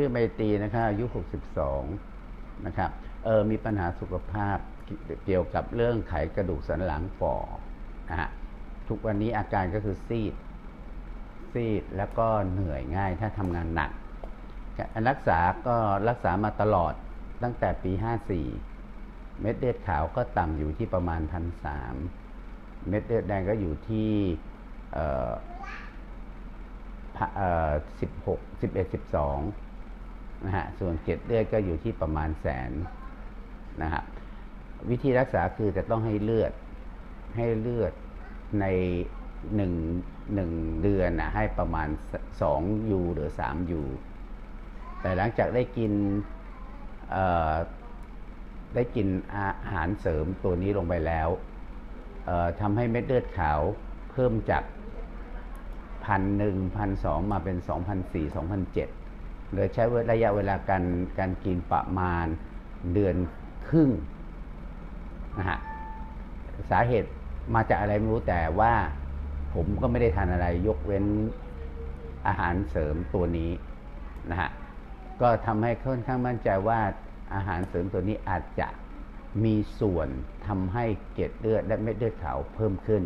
ชื่อไมตีนะครับอายุ 62 นะครับเออมีปัญหาสุขภาพเกี่ยวกับเรื่องไขกระดูกสันหลังฝ่อนะฮะทุกวันนี้อาการก็คือซีด ซีดแล้วก็เหนื่อยง่ายถ้าทำงานหนัก รักษาก็รักษามาตลอดตั้งแต่ปี 54 เม็ดเลือดขาวก็ต่ำอยู่ที่ประมาณพันสามเม็ดเลือดแดงก็อยู่ที่สิบหกสิบเอ็ดสิบสอง นะฮะส่วนเกล็ดเลือดก็อยู่ที่ประมาณแสนนะฮะวิธีรักษาคือจะต้องให้เลือดให้เลือดในหนึ่งหนึ่งเดือนนะให้ประมาณสองยูหรือสามยูแต่หลังจากได้กินได้กินอาหารเสริมตัวนี้ลงไปแล้วทำให้เม็ดเลือดขาวเพิ่มจากพันหนึ่งพันสองมาเป็นสองพันสี่สองพันเจ็ด เลยใช้ระยะเวลาการการกินประมาณเดือนครึ่งนะฮะสาเหตุมาจากอะไรไม่รู้แต่ว่าผมก็ไม่ได้ทานอะไรยกเว้นอาหารเสริมตัวนี้นะฮะก็ทำให้ค่อนข้างมั่นใจว่าอาหารเสริมตัวนี้อาจจะมีส่วนทำให้เกล็ดเลือดและเม็ดเลือดขาวเพิ่มขึ้น